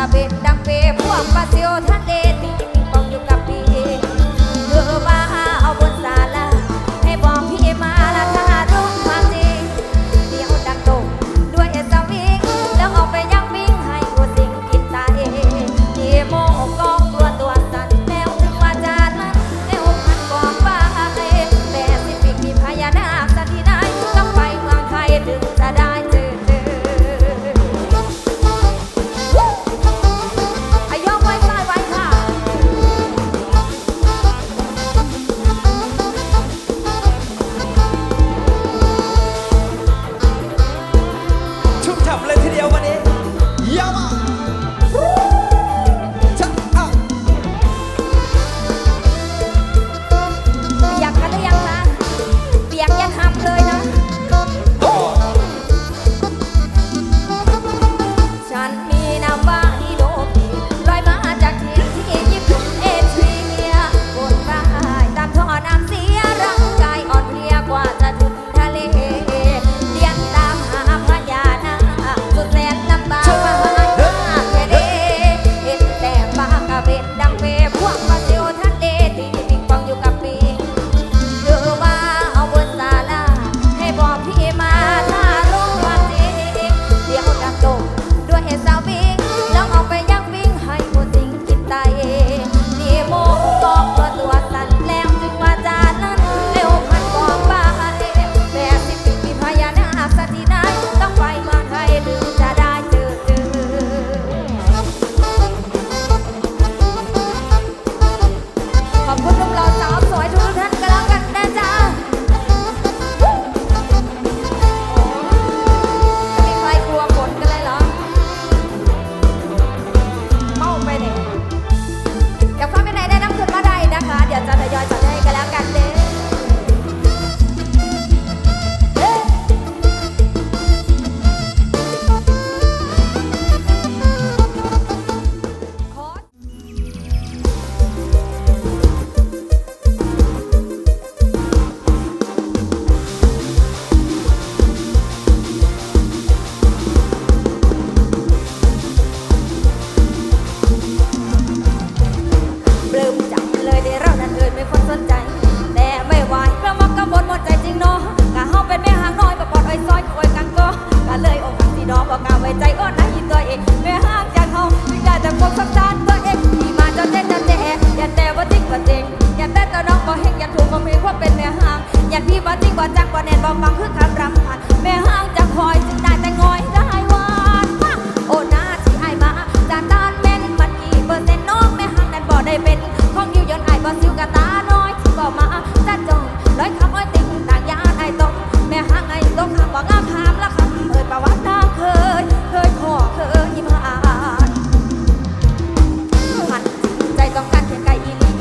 กะเบ็ดดังเปพวกปลาเซียวทะเล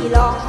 Long.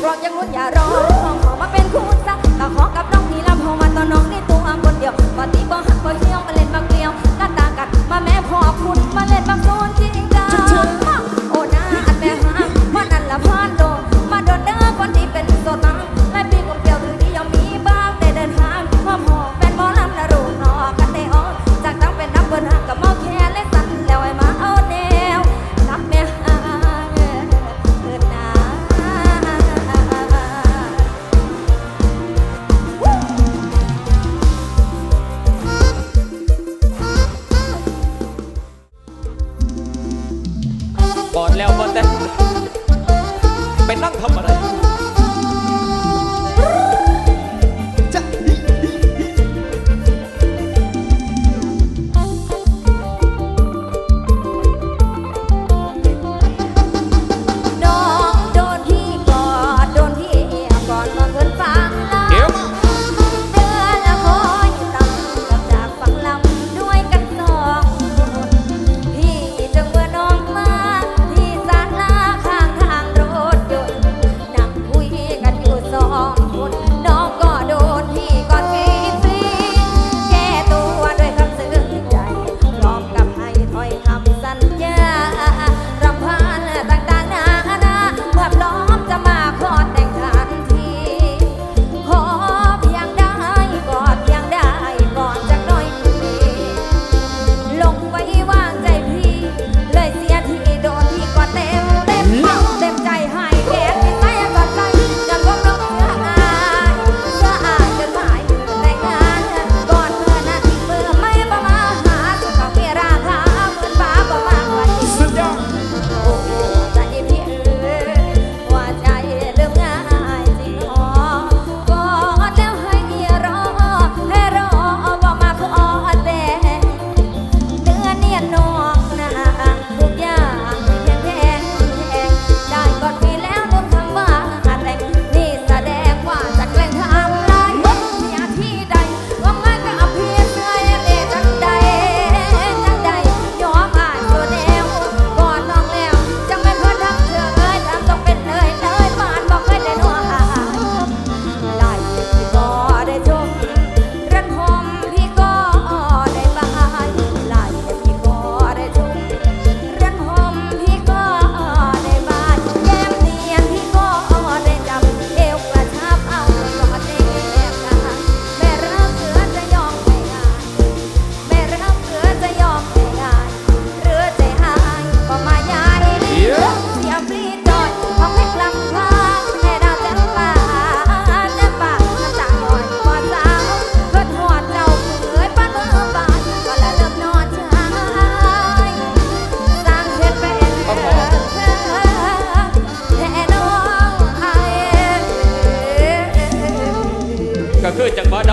ากรองอยางลุ้นอย่ารอน้อขอมาเป็นคู่ซะต่ขอกับน้องนี่ลำพอมาตอนน้องนี่ตัวคนเดียวปฏิบ่หักบ่เที่ยวมาเล่นมาเกลียวกะตากัดมาแม่พอคุณมาเล่นมาโซน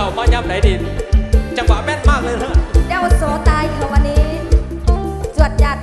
จ้ามายำไหนดิน จังหวะแม่นมากเลยนะเจ้าโซตายค่ะวันนี้ จวดหยาด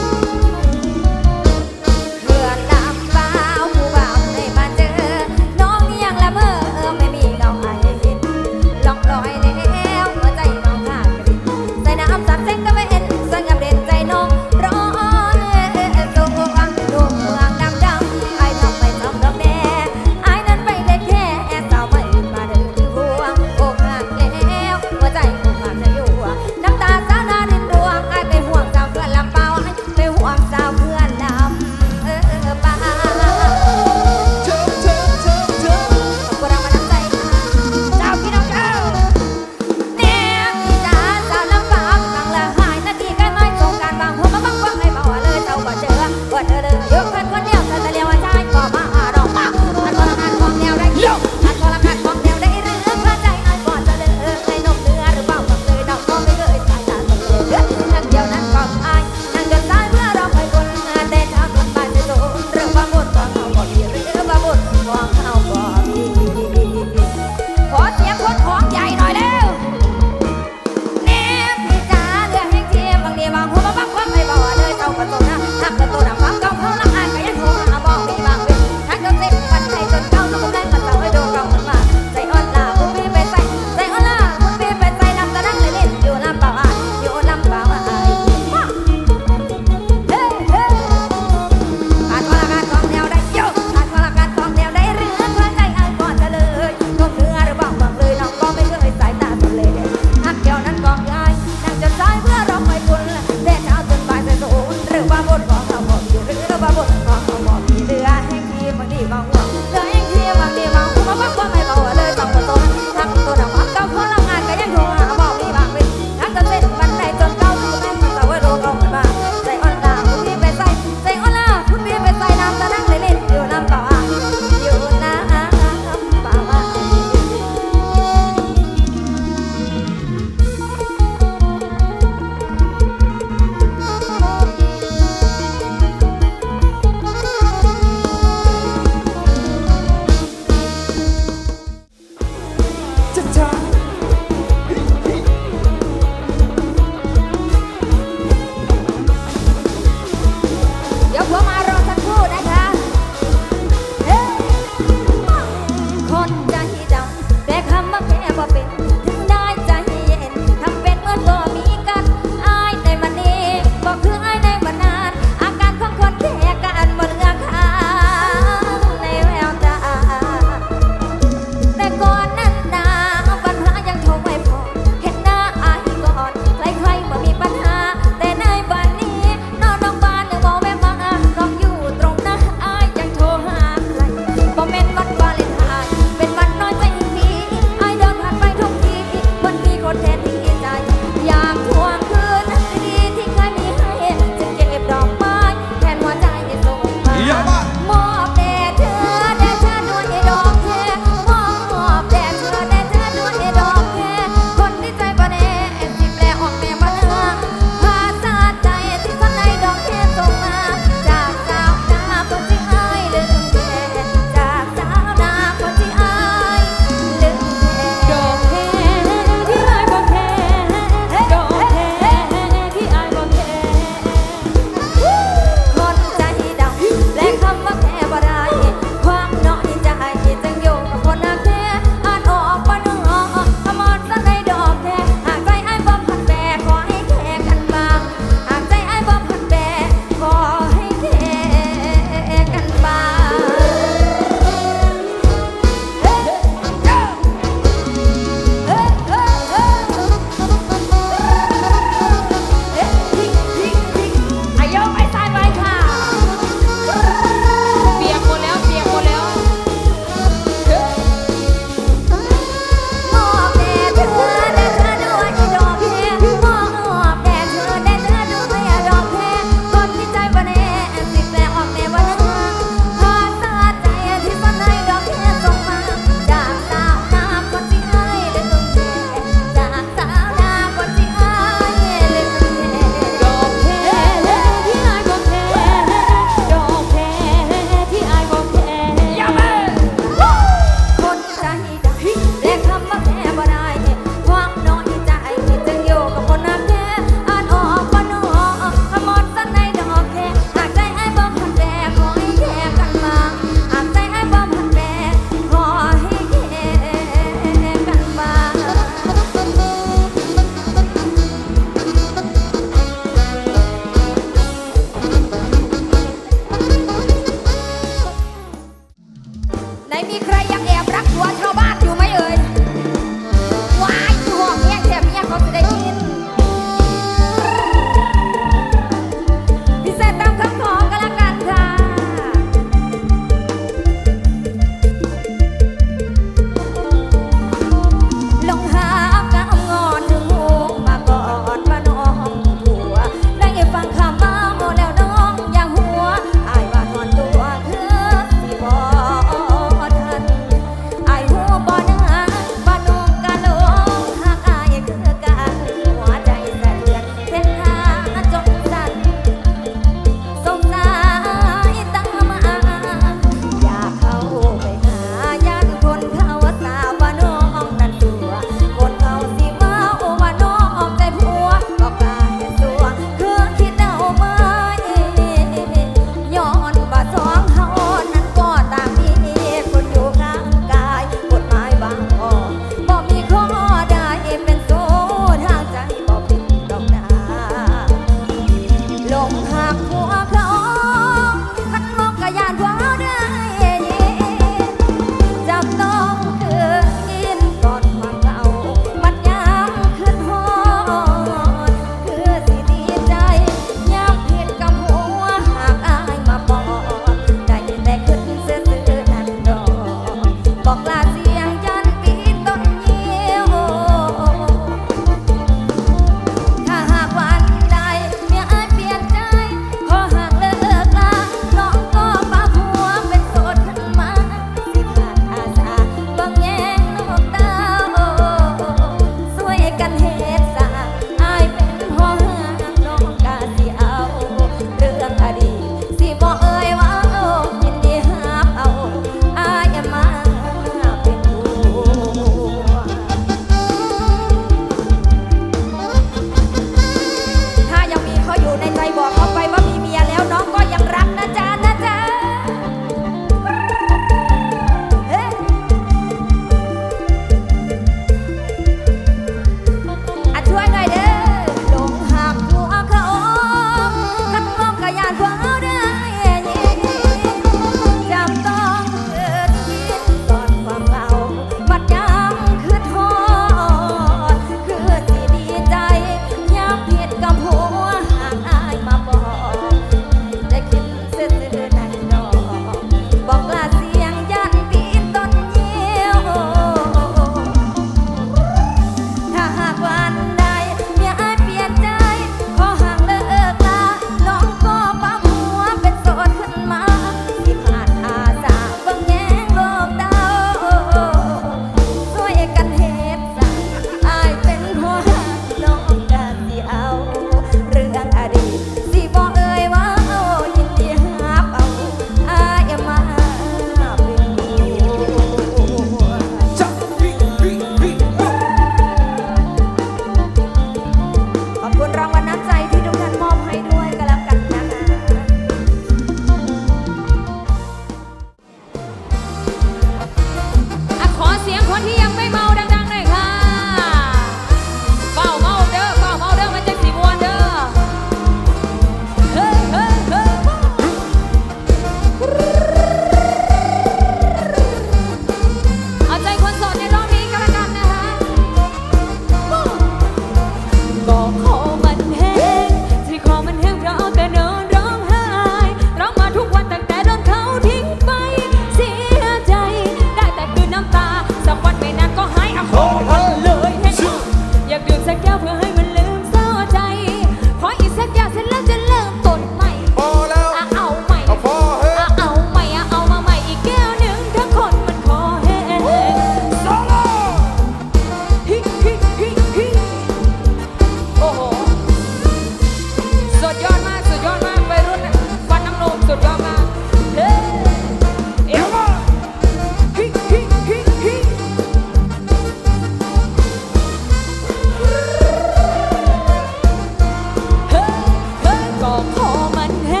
long.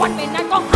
วันเป็นนักก็ห